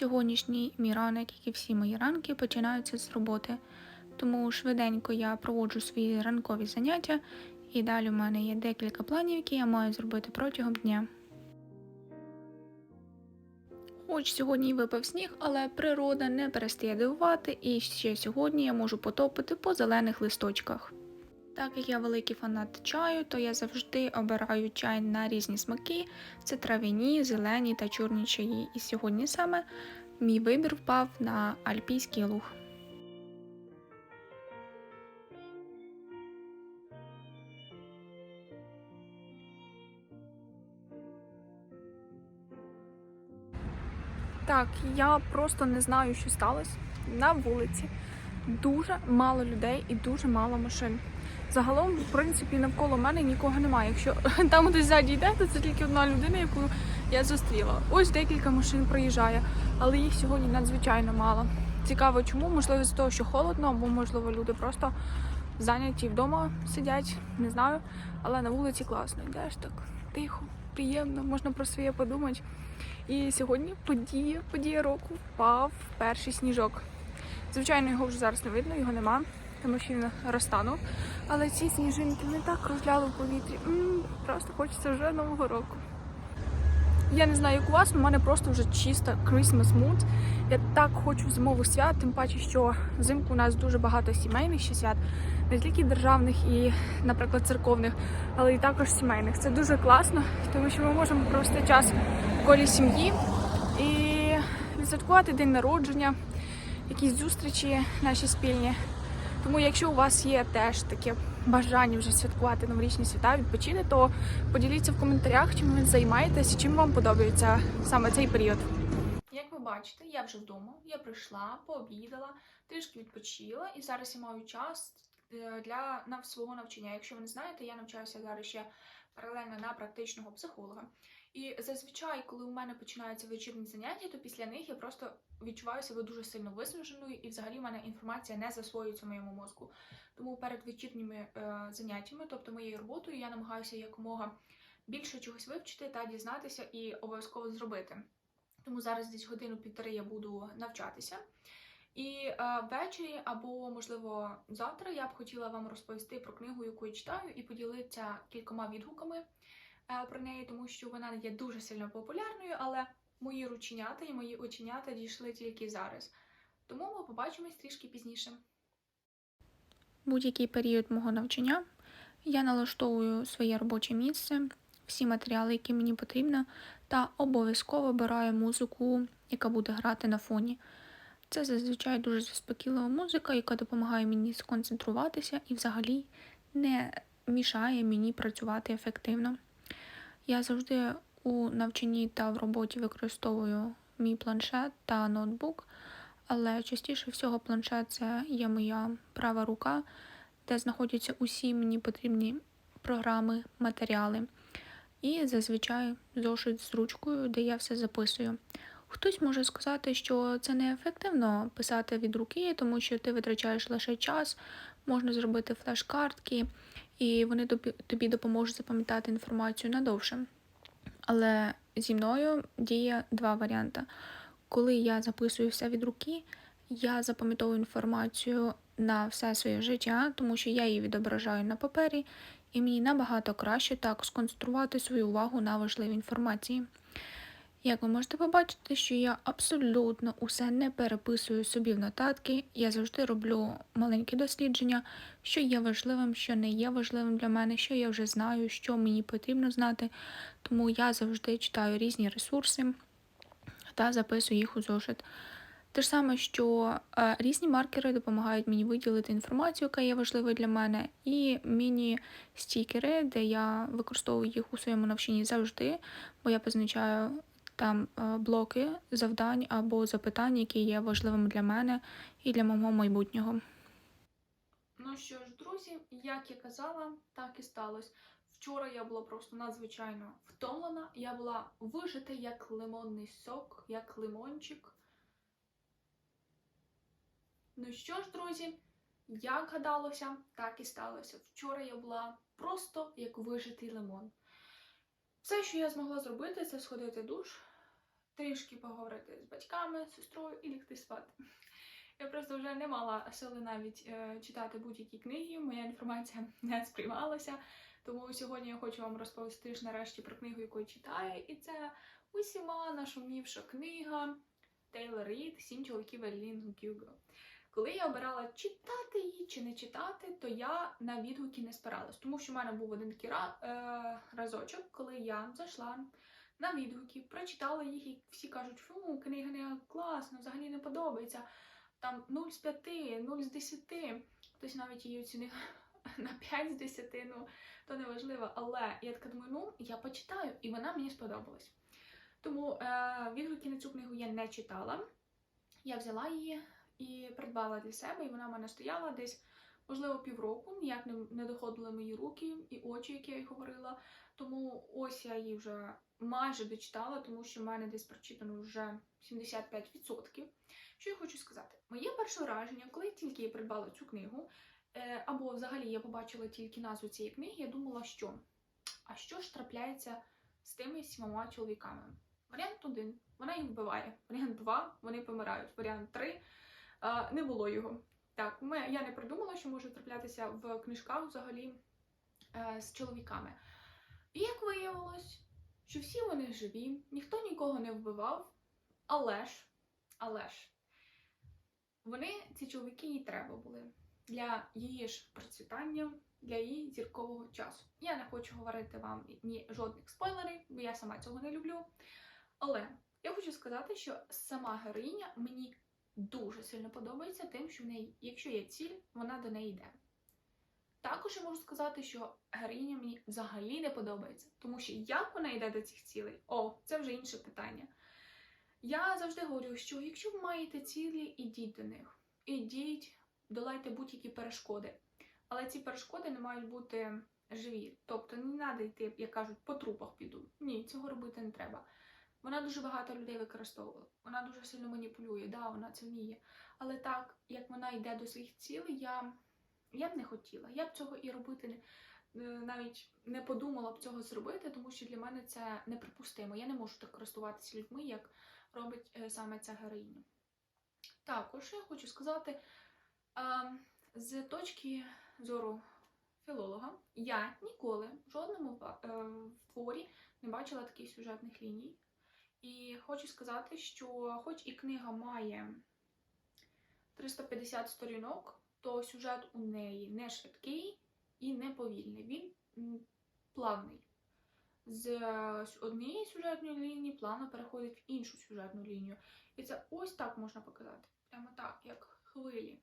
Сьогоднішній мій ранок, як і всі мої ранки, починаються з роботи. Тому швиденько я проводжу свої ранкові заняття, і далі в мене є декілька планів, які я маю зробити протягом дня. Хоч сьогодні випав сніг, але природа не перестає дивувати, і ще сьогодні я можу потопити по зелених листочках. Так як я великий фанат чаю, то я завжди обираю чай на різні смаки. Це трав'яні, зелені та чорні чаї. І сьогодні саме мій вибір впав на альпійський луг. Так, я просто не знаю, що сталося на вулиці. Дуже мало людей і дуже мало машин. Загалом, в принципі, навколо мене нікого немає. Якщо там хтось ззаді йде, то це тільки одна людина, яку я зустріла. Ось декілька машин проїжджає, але їх сьогодні надзвичайно мало. Цікаво, чому? Можливо, з того, що холодно, або можливо люди просто зайняті вдома сидять, не знаю. Але на вулиці класно, йдеш так тихо, приємно, можна про своє подумати. І сьогодні подія, подія року впав перший сніжок. Звичайно, його вже зараз не видно, його нема, тому що він розтанув. Але ці сніжинки не так розляли в повітрі. м просто хочеться вже нового року. Я не знаю, як у вас, але в мене просто вже чисто Christmas mood. Я так хочу зимових свят, тим паче, що взимку у нас дуже багато сімейних ще свят, не тільки державних і, наприклад, церковних, але і також сімейних. Це дуже класно, тому що ми можемо провести час в колі сім'ї і відсвяткувати день народження, якісь зустрічі наші спільні. Тому, якщо у вас є теж таке бажання вже святкувати новорічні свята, відпочити, то поділіться в коментарях, чим ви займаєтесь, чим вам подобається саме цей період. Як ви бачите, я вже вдома, я прийшла, пообідала, трішки відпочила, і зараз я маю час е, для свого навчання. Якщо ви не знаєте, я навчаюся зараз ще паралельно на практичного психолога. І зазвичай, коли у мене починаються вечірні заняття, то після них я просто відчуваю себе дуже сильно виснаженою, і взагалі в мене інформація не засвоюється в моєму мозку. Тому перед вечірніми е, заняттями, тобто моєю роботою, я намагаюся якомога більше чогось вивчити та дізнатися і обов'язково зробити. Тому зараз десь годину-півтори я буду навчатися. І е, ввечері, або, можливо, завтра я б хотіла вам розповісти про книгу, яку я читаю, і поділитися кількома відгуками про неї, тому що вона є дуже сильно популярною, але мої рученята і мої оченята дійшли тільки зараз. Тому ми побачимось трішки пізніше. Будь-який період мого навчання я налаштовую своє робоче місце, всі матеріали, які мені потрібно, та обов'язково обираю музику, яка буде грати на фоні. Це зазвичай дуже заспокійлива музика, яка допомагає мені сконцентруватися і взагалі не мішає мені працювати ефективно. Я завжди у навчанні та в роботі використовую мій планшет та ноутбук, але частіше всього планшет це є моя права рука, де знаходяться усі мені потрібні програми, матеріали. І зазвичай зошит з ручкою, де я все записую. Хтось може сказати, що це неефективно писати від руки, тому що ти витрачаєш лише час, можна зробити флеш-картки, і вони тобі- допоможуть запам'ятати інформацію надовше. Але зі мною діє два варіанти. Коли я записую все від руки, я запам'ятовую інформацію на все своє життя, тому що я її відображаю на папері, і мені набагато краще так сконцентрувати свою увагу на важливій інформації. Як ви можете побачити, що я абсолютно усе не переписую собі в нотатки, я завжди роблю маленькі дослідження, що є важливим, що не є важливим для мене, що я вже знаю, що мені потрібно знати. Тому я завжди читаю різні ресурси та записую їх у зошит. Те ж саме, що е, різні маркери допомагають мені виділити інформацію, яка є важливою для мене, і міні-стікери, де я використовую їх у своєму навчанні завжди, бо я позначаю там е, блоки завдань або запитань, які є важливими для мене і для мого майбутнього. Ну що ж, друзі, як я казала, так і сталося. Вчора я була просто надзвичайно втомлена. Я була вижита як лимонний сок, як лимончик. Ну що ж, друзі, як гадалося, так і сталося. Вчора я була просто як вижитий лимон. Все, що я змогла зробити, це сходити душ, трішки поговорити з батьками, з сестрою і лягти спати. Я просто вже не мала сили навіть е, читати будь-які книги, моя інформація не сприймалася. Тому сьогодні я хочу вам розповісти ж нарешті про книгу, яку я читаю, і це усіма нашумівша книга Тейлор Рід Сім чоловіків Елін Гюго. Коли я обирала читати її чи не читати, то я на відгуки не спиралась, тому що в мене був один такий е, разочок, коли я зайшла на відгуки, прочитала їх, і всі кажуть, фу, книга не класна, взагалі не подобається. Там 0 з 5, 0 з 10. Хтось навіть її оцінив на 5 з 10, ну то не важливо. Але я така думаю, ну я почитаю, і вона мені сподобалась. Тому е, відгуки на цю книгу я не читала. Я взяла її і придбала для себе, і вона в мене стояла десь, можливо, півроку. Ніяк не, доходили мої руки і очі, як я й говорила. Тому ось я її вже майже дочитала, тому що в мене десь прочитано вже 75%. Що я хочу сказати? Моє перше враження, коли тільки я придбала цю книгу, е, або взагалі я побачила тільки назву цієї книги, я думала, що а що ж трапляється з тими сімома чоловіками? Варіант один вона їх вбиває. Варіант два вони помирають. Варіант три не було його. Так, я не придумала, що може траплятися в книжках взагалі е, з чоловіками. І як виявилось, що всі вони живі, ніхто нікого не вбивав, але ж, але ж, вони, ці чоловіки, їй треба були для її ж процвітання, для її зіркового часу. Я не хочу говорити вам ні жодних спойлерів, бо я сама цього не люблю. Але я хочу сказати, що сама героїня мені дуже сильно подобається тим, що в неї, якщо є ціль, вона до неї йде. Також я можу сказати, що героїня мені взагалі не подобається, тому що як вона йде до цих цілей, о, це вже інше питання. Я завжди говорю, що якщо ви маєте цілі, ідіть до них. Ідіть, долайте будь-які перешкоди. Але ці перешкоди не мають бути живі. Тобто не треба йти, як кажуть, по трупах піду. Ні, цього робити не треба. Вона дуже багато людей використовувала. Вона дуже сильно маніпулює, да, вона це вміє. Але так, як вона йде до своїх цілей, я, я б не хотіла. Я б цього і робити е, навіть не подумала б цього зробити, тому що для мене це неприпустимо. Я не можу так користуватися людьми, як робить е, саме ця героїня. Також я хочу сказати, а, з точки зору філолога, я ніколи в жодному е, творі не бачила таких сюжетних ліній. І хочу сказати, що хоч і книга має 350 сторінок, то сюжет у неї не швидкий і не повільний. Він плавний. З однієї сюжетної лінії плавно переходить в іншу сюжетну лінію. І це ось так можна показати. Прямо так, як хвилі.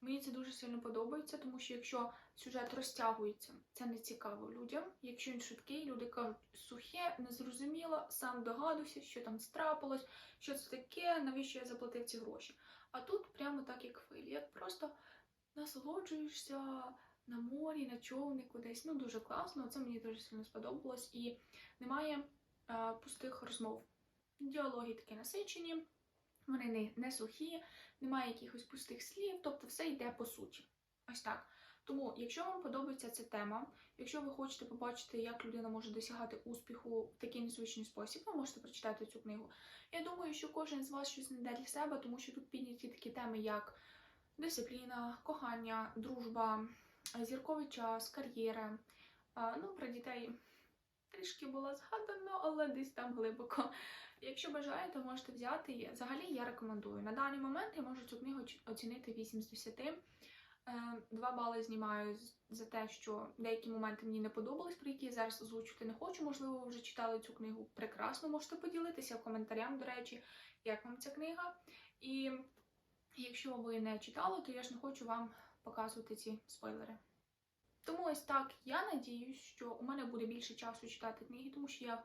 Мені це дуже сильно подобається, тому що якщо сюжет розтягується, це не цікаво людям. Якщо він швидкий, люди кажуть сухе, незрозуміло, сам догадуйся, що там страпилось, що це таке, навіщо я заплатив ці гроші. А тут прямо так, як хвилі, як просто насолоджуєшся на морі, на човнику десь. Ну дуже класно. Це мені дуже сильно сподобалось. І немає е, пустих розмов. Діалоги такі насичені. Вони не, не сухі, немає якихось пустих слів, тобто все йде по суті. Ось так. Тому, якщо вам подобається ця тема, якщо ви хочете побачити, як людина може досягати успіху в такий незвичний спосіб, ви можете прочитати цю книгу. Я думаю, що кожен з вас щось знайде для себе, тому що тут підняті такі теми, як дисципліна, кохання, дружба, зірковий час, кар'єра. Ну, про дітей трішки було згадано, але десь там глибоко. Якщо бажаєте, можете взяти її. Взагалі я рекомендую. На даний момент я можу цю книгу оцінити 8 з 10. Е, Два бали знімаю за те, що деякі моменти мені не подобались, про які я зараз озвучувати не хочу. Можливо, ви вже читали цю книгу прекрасно. Можете поділитися в коментарях, до речі, як вам ця книга. І якщо ви не читали, то я ж не хочу вам показувати ці спойлери. Тому ось так я надіюсь, що у мене буде більше часу читати книги, тому що я,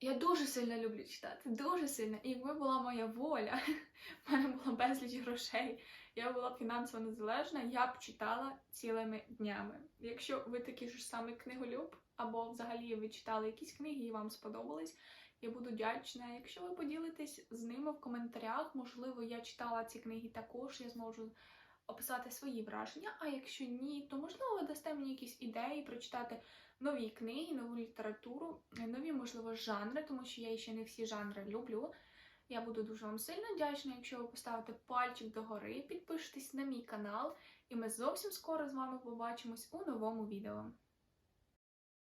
я дуже сильно люблю читати, дуже сильно. І якби була моя воля, в мене було безліч грошей, я була б фінансово незалежна, я б читала цілими днями. Якщо ви такий ж самий книголюб, або взагалі ви читали якісь книги і вам сподобались, я буду вдячна. Якщо ви поділитесь з ними в коментарях, можливо, я читала ці книги також, я зможу описати свої враження. А якщо ні, то можливо ви дасте мені якісь ідеї прочитати нові книги, нову літературу, нові можливо, жанри, тому що я ще не всі жанри люблю. Я буду дуже вам сильно вдячна, якщо ви поставите пальчик догори, підпишетесь на мій канал, і ми зовсім скоро з вами побачимось у новому відео.